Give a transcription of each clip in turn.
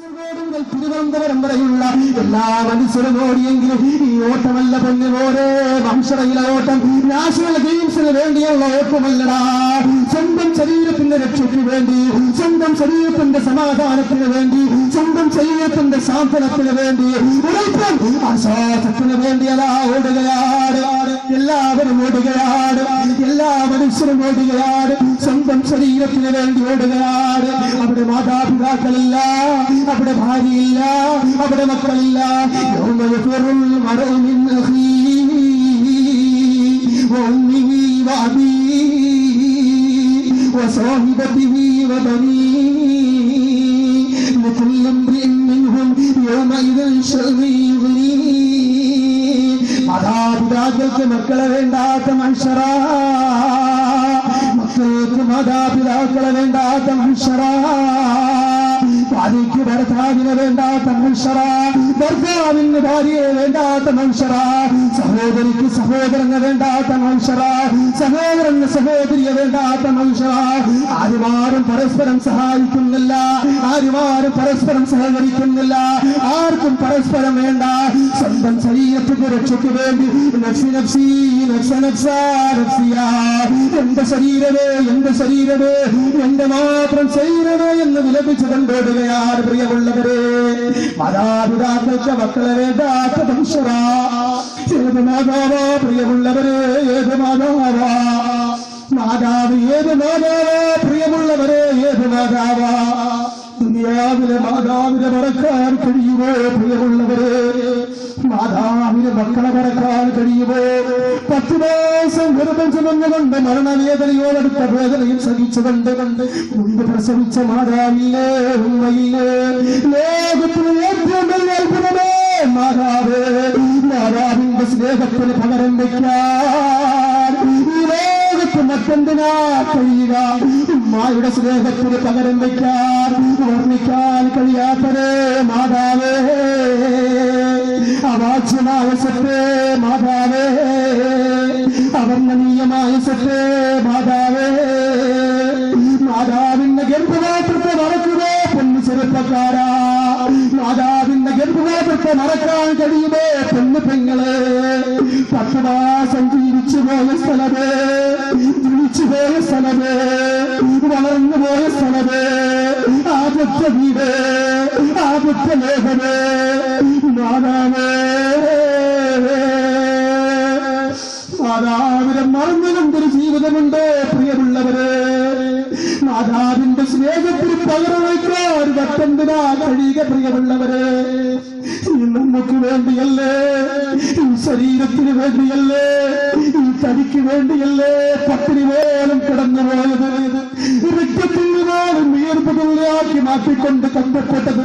മുതൽ തിരുവനന്തപുരം വരെയുള്ള എല്ലാ മനുഷ്യരും ഓടിയെങ്കിലും ഈ ഓട്ടമല്ല പൊന്നുപോലെ വംശറയിലെ ഓട്ടം നാഷണൽ ഗെയിംസിന് വേണ്ടിയുള്ള ഓട്ടമല്ലടാ. സ്വന്തം ശരീരത്തിന്റെ രക്ഷയ്ക്ക് വേണ്ടി സ്വന്തം ശരീരത്തിന്റെ സമാധാനത്തിന് വേണ്ടി സ്വന്തം ശരീരത്തിന്റെ സാന്ത്വനത്തിന് വേണ്ടി ഒരൽപ്പം ആശ്വാസത്തിന് വേണ്ടിയതാ ഓടുകയാണ് എല്ലാവരും ഓടുകയാണ് എല്ലാ മനുഷ്യരും ഓടുകയാണ് സ്വന്തം ശരീരത്തിന് വേണ്ടി ഓടുകയാണ് അവിടെ മാതാപിതാക്കളില്ല അവിടെ ഭാര്യയില്ല അവിടെ മക്കളില്ല يوم يفر المرء من أخيه وأمه وأبيه وصاحبته وبنيه لكل امرئ منهم يومئذ شأن يغنيه മാതാപിതാക്കൾക്ക് മക്കളെ വേണ്ടാത്ത മനുഷ്യരാ. മക്കൾക്ക് മാതാപിതാക്കളെ വേണ്ടാത്ത മനുഷ്യരാ. ഭാര്യയ്ക്ക് ഭർത്താവിന് വേണ്ടാത്ത മനുഷ്യറ ഭർത്താവിന് ഭാര്യയെ വേണ്ടാത്ത മനുഷ്യരാ. സഹോദരിക്ക് സഹോദരന് വേണ്ടാത്ത മനുഷ്യരാ. സഹോദരന് സഹോദരിയെ വേണ്ടാത്ത മനുഷ്യരാ. ആരുമാരും പരസ്പരം സഹായിക്കുന്നില്ല. ആരുമാരും പരസ്പരം സഹകരിക്കുന്നില്ല. ആർക്കും പരസ്പരം വേണ്ട. സ്വന്തം ശരീരത്തിന്റെ രക്ഷയ്ക്ക് വേണ്ടി. നഫ്സി നഫ്സി നഫ്സ നഫ്സ എന്റെ ശരീരമേ എന്റെ ശരീരമേ എന്റെ മാത്രം ശരീരമേ എന്ന് വിലപിച്ചു കൊണ്ടോടുകയാണ് പ്രിയമുള്ളവരെ മാതാപിതാക്കൾക്ക് മക്കളെ വേണ്ടാത്ത മനുഷ്യരാ. ഏത് മാതാവാ പ്രിയമുള്ളവരെ ഏത് മാതാവാ? മാതാവ് ഏത് മാതാവാ? പ്രിയമുള്ളവരെ ഏത് മാതാവാ? ദുനിയാവിലെ മാതാവിനെ മറക്കാൻ കഴിയുമോ പ്രിയമുള്ളവരെ? മാതാവിന് മക്കളെ മറക്കാൻ കഴിയുമോ? പത്ത് മാസം ഗർഭം ചുമന്നുകൊണ്ട് മരണവേദനയോടടുത്ത വേദനയും സഹിച്ചുകൊണ്ട് കണ്ട് മുമ്പ് പ്രസവിച്ച മാതാവില്ലേ ഉമ്മയില്ലേ ലോകത്തിന് ഏറ്റവും വലിയ അത്ഭുതമേ മാതാവ് സ്നേഹത്തിന് പകരം വയ്ക്കാൻ. മറ്റെന്തിനാ കഴിയുക? ഉമ്മായുടെ സ്നേഹത്തിന് പകരം വയ്ക്കാൻ. ഓർമ്മിക്കാൻ കഴിയാത്തതേ മാതാവേ. അവാച്യമായ സത്തേ മാതാവേ. അവർണനീയമായ സത്തേ മാതാവേ. മാതാവിന്റെ ഗർഭപാത്രത്തെ മറക്കുമോ പൊന്നു ചെറുപ്പക്കാരാ. മാതാവിന്റെ ഗർഭപാത്രത്തെ മറക്കാൻ കഴിയുമോ പെണ്ണ് പെങ്ങളെ? മാസം ജീവിച്ചു പോയ സ്ഥലമേ. ജീവിച്ചു പോയ സ്ഥലമേ. വളർന്നു പോയ സ്ഥലമേ. ആദ്യത്തെ വീട് ആദ്യത്തെ ലേഖനേ മാതാവേ മാതാവിനെ ഒരു ജീവിതമുണ്ട് പ്രിയമുള്ളവരെ. മാതാവിന്റെ സ്നേഹത്തിന് പകരം വയ്ക്കാൻ ഭക്തന്തിനാ കഴിയുക പ്രിയമുള്ളവരെ. ഈ നമുക്ക് വേണ്ടിയല്ലേ? ഈ ശരീരത്തിന് വേണ്ടിയല്ലേ? ഈ തടിക്ക് വേണ്ടിയല്ലേ? പട്ടിണി പോലും കിടന്നു പോയത്. രക്തത്തിന് മാറ്റിക്കൊണ്ട് കണ്ടപ്പെട്ടത്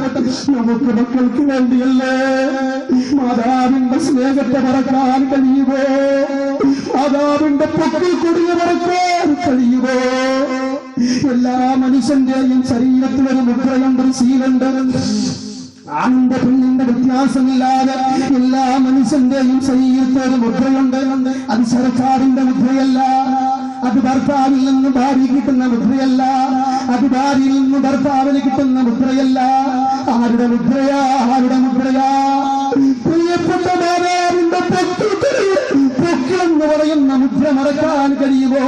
നമുക്ക് മക്കൾക്ക് വേണ്ടിയല്ലേ? മാതാവിന്റെ സ്നേഹത്തെ മറക്കാൻ കഴിയുമോ? മാതാവിന്റെ പൊക്കിൽ കൊടിയ മറക്കാൻ കഴിയുമോ? എല്ലാ മനുഷ്യന്റെയും ശരീരത്തിലൊരു മുദ്രയുണ്ട് ശീലുണ്ട് ആണിന്റെ പെണ്ണിന്റെ വ്യത്യാസമില്ലാതെ എല്ലാ മനുഷ്യന്റെയും ശരീരത്തെ ഒരു മുദ്രയുണ്ട്. അത് സർക്കാരിന്റെ മുദ്രയല്ല. അത് ഭർത്താവിൽ നിന്ന് ഭാര്യ കിട്ടുന്ന മുദ്രയല്ല. അത് ഭാര്യയിൽ നിന്ന് ഭർത്താവിന് കിട്ടുന്ന മുദ്രയല്ല. ആരുടെ മുദ്രയാ? ആരുടെ മുദ്രയാ? പ്രിയപ്പെട്ട മാതാവിന്റെ പൊക്കിൽ പറയുന്ന മുദ്ര മറക്കാൻ കഴിയുമോ?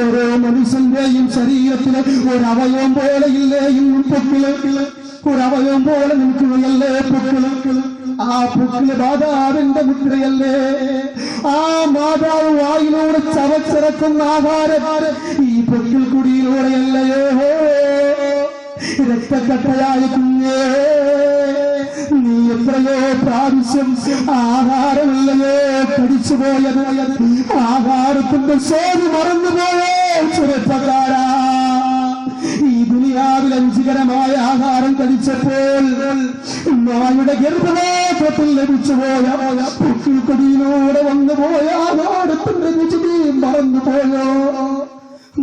ഓരോ മനുഷ്യന്റെയും ശരീരത്തിലെ ഒരവയവം പോലെ ഇല്ലേ ഇന്നും പൊക്കിൽ? ഒരവയവം പോലെ നിൽക്കുകയല്ലേ ആ പുക്കിന് മാതാവിന്റെ മുദ്രയല്ലേ? ആ മാതാവ് വായിലൂടെ ചവച്ചിറക്കുന്ന ആഹാരം ഈ പൊക്കിൽ കുടിയിലൂടെയല്ലയോ രക്തക്കട്ടയായ കുഞ്ഞേ. നീ എത്രയോ പ്രാവശ്യം ആഹാരമില്ലയോ പോയത് ആഹാരത്തിന്റെ സോതി മറന്നുപോയോ? ചെറുപ്പക്കാരാ ദുനിയാവിൽ ആഹാരം കഴിച്ചപ്പോൾ നായുടെ ഗർഭപാത്രത്തിൽ ലഭിച്ചു പോയ പുക്കിൽ വന്നു പോയ ആഹാരത്തിന്റെ രുചിയും മറന്നു പോയോ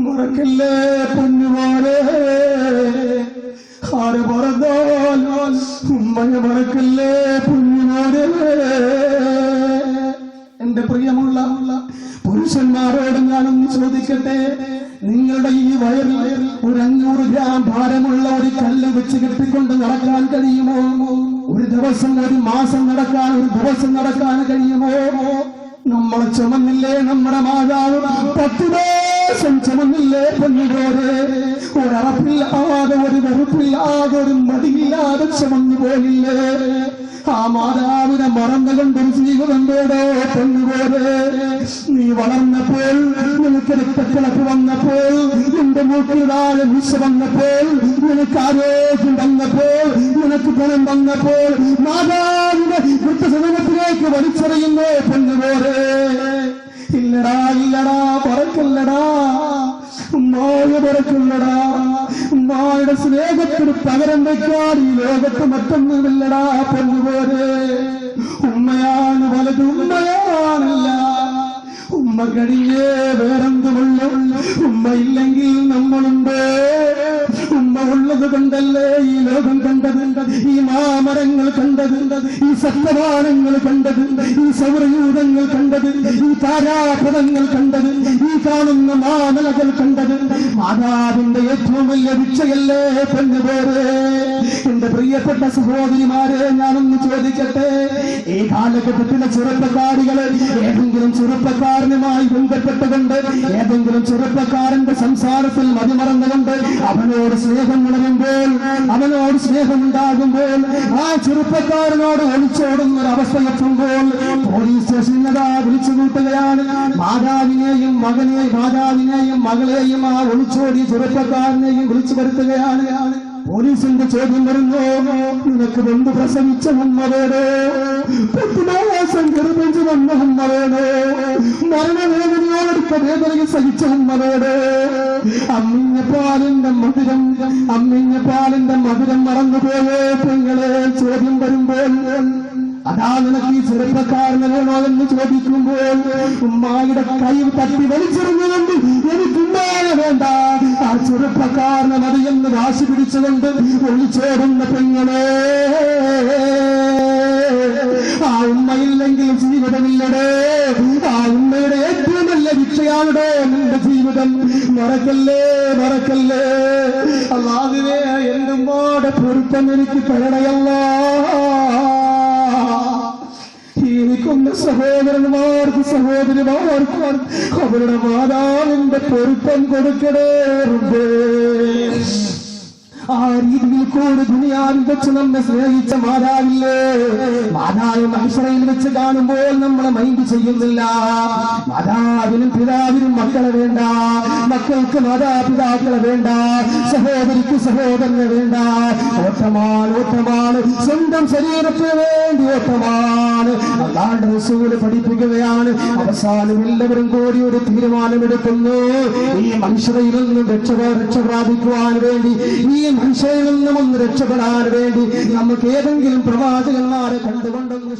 മറക്കല്ലേ പൊന്നുപോലെ ആര് പറഞ്ഞാൽ ഉമ്മയെ മറക്കല്ലേ പൊന്നുമാരെ എന്റെ പ്രിയമുള്ള പുരുഷന്മാരോട് ഞാനൊന്ന് ചോദിക്കട്ടെ? ഭാരമുള്ള ഒരു കല്ല് വെച്ച് കെട്ടിക്കൊണ്ട് നടക്കാൻ കഴിയുമോ? ഒരു ദിവസം ഒരു മാസം നടക്കാൻ ഒരു ദിവസം നടക്കാൻ കഴിയുമോ? നമ്മൾ ചുമന്നില്ലേ നമ്മുടെ മാതാവ്? പത്ത് ദിവസം ചുമന്നില്ലേ പൊന്നുപോലെ? ഒരറപ്പില്ലാതെ ഒരു വെറുപ്പില്ലാതെ ഒരു മടിയില്ലാതെ ചുമന്നു പോയില്ലേ? ആ മാതാവിനെ മറന്നുകൊണ്ടൊരു ജീവിതം വേടോ പൊന്നുപോലെ നീ വളർന്നപ്പോൾ നിനക്ക് രക്തക്കിളപ്പ് വന്നപ്പോൾ നിന്റെ മൂക്കിലായ വിശ വന്നപ്പോൾ നിനക്ക് ആരോഗ്യം വന്നപ്പോൾ നിനക്ക് ഗുണം വന്നപ്പോൾ മാതാവിന്റെ വൃത്തസദനത്തിലേക്ക് വലിച്ചെറിയുന്നേ പൊന്നുപോലെ. ഇല്ലടാ ഇല്ലടാ പറക്കല്ലടാ. ഉമ്മായ പറക്കല്ലടാ ഉമ്മായുടെ സ്നേഹത്തിന് പകരം വെക്കാൻ ഈ ലോകത്ത് മറ്റൊന്നുമില്ലടാ പൊന്നുപോലെ. ഉമ്മയാണ് വലത് ഉമ്മയാണല്ല. ഉമ്മ കഴിഞ്ഞേ വേറെന്തുമുള്ള? ഉമ്മ ഇല്ലെങ്കിൽ നമ്മളുണ്ട്. ഉള്ളത് കണ്ടല്ലേ? ഈ ലോകം കണ്ടതുണ്ട് ഈ മാമരങ്ങൾ കണ്ടതുണ്ട് ഈ സത്യവാനങ്ങൾ കണ്ടതുണ്ട് ഈ സൗരയൂഥങ്ങൾ കണ്ടതുണ്ട് ഈ താരാപഥങ്ങൾ കണ്ടതുണ്ട് ഈ കാണുന്ന മാമലകൾ കണ്ടതുണ്ട് മാതാവിന്റെ ഏറ്റവും വലിയ ഭിക്ഷയല്ലേ പെണ്ണുപോരെ? പ്രിയപ്പെട്ട സഹോദരിമാരെ ഞാനൊന്ന് ചോദിക്കട്ടെ? ഈ കാലഘട്ടത്തിലെ ചെറുപ്പക്കാരികൾ ഏതെങ്കിലും ചെറുപ്പക്കാരനുമായി ബന്ധപ്പെട്ടുകൊണ്ട് ഏതെങ്കിലും ചെറുപ്പക്കാരന്റെ സംസാരത്തിൽ മതിമറന്നുകൊണ്ട് അവനോട് സ്നേഹം ഉണരുമ്പോൾ അവനോട് സ്നേഹമുണ്ടാകുമ്പോൾ ആ ചെറുപ്പക്കാരനോട് ഒളിച്ചോടുന്ന ഒരു അവസ്ഥ എത്തുമ്പോൾ പോലീസ് സ്റ്റേഷനിൽ അതാ വിളിച്ചു കൂട്ടുകയാണ്. മാതാവിനെയും മകനെയും മാതാവിനെയും മകളെയും ആ ഒളിച്ചോടി ചെറുപ്പക്കാരനെയും വിളിച്ചു വരുത്തുകയാണ്. പോലീസിന്റെ ചോദ്യം വരുന്നോ. നിനക്ക് മുമ്പ് പ്രസവിച്ച ഉമ്മ വേണോ പത്തുമാസം ഗർഭിച്ച് വന്ന ഉമ്മ വേണോ മരണവേദനയോടൊപ്പം വേദനയിൽ സഹിച്ച ഉമ്മ വേണോ അമ്മിഞ്ഞ പാലിന്റെ മധുരം അമ്മിഞ്ഞ പാലിന്റെ മധുരം മറന്നുപോയേ പെങ്ങളെ. ചോദ്യം അതാ നിനക്ക് ഈ ചെറുപ്പക്കാരനെ എന്ന് ചോദിക്കുമ്പോൾ ഉമ്മായുടെ കൈ തട്ടി വലിച്ചെറിഞ്ഞുകൊണ്ട് എനിക്ക് ഉമ്മാനെ വേണ്ട. ആ ചെറുപ്പക്കാരനെ മതിയെന്ന് വാശി പിടിച്ചുകൊണ്ട് ഒളിച്ചേരുന്ന പെങ്ങളെ. ആ ഉമ്മയില്ലെങ്കിൽ ജീവിതമില്ലടേ. ആ ഉമ്മയുടെ ഏറ്റവും നല്ല ഭിക്ഷയാണോ എന്റെ ജീവിതം. മറക്കല്ലേ മറക്കല്ലേ. അല്ലാതിനെ എന്തുമ്പോടെ പൊരുത്തം എനിക്ക് തരണയല്ലോ. സഹോദരന്മാർക്ക് സഹോദരിമാർക്കും അവരുടെ മാതാവിന്റെ പൊരുത്തം കൊടുക്കണേ. ആ രീതിയിൽ ദുനിയാവിൽ വെച്ച് നമ്മെ സ്നേഹിച്ച മാതാവില്ലേ? മാതാവ് മനുഷ്യരയിൽ വെച്ച് കാണുമ്പോൾ നമ്മളെ മൈൻഡ് ചെയ്യുന്നില്ല. മാതാവിനും പിതാവിനും മക്കളെ വേണ്ട. മക്കൾക്ക് മാതാപിതാക്കളെ വേണ്ട. സഹോദരിക്ക് സഹോദരനെ വേണ്ട. ഓട്ടമാണ് ഓട്ടമാണ്. സ്വന്തം ശരീരത്തിന് വേണ്ടി ഓട്ടമാണ്. അതാണ്ട് റസൂൽ പഠിപ്പിക്കുകയാണ്. അവസാനം എല്ലാവരും കൂടി ഒരു തീരുമാനമെടുക്കുന്നു. ഈ മനുഷ്യരയിൽ നിന്നും രക്ഷ രക്ഷ വേണ്ടി ഈ മനുഷ്യരിൽ നിന്നും ഒന്ന് രക്ഷപ്പെടാൻ വേണ്ടി നമുക്ക് ഏതെങ്കിലും പ്രവാചകന്മാരെ കണ്ടുകൊണ്ടൊന്ന്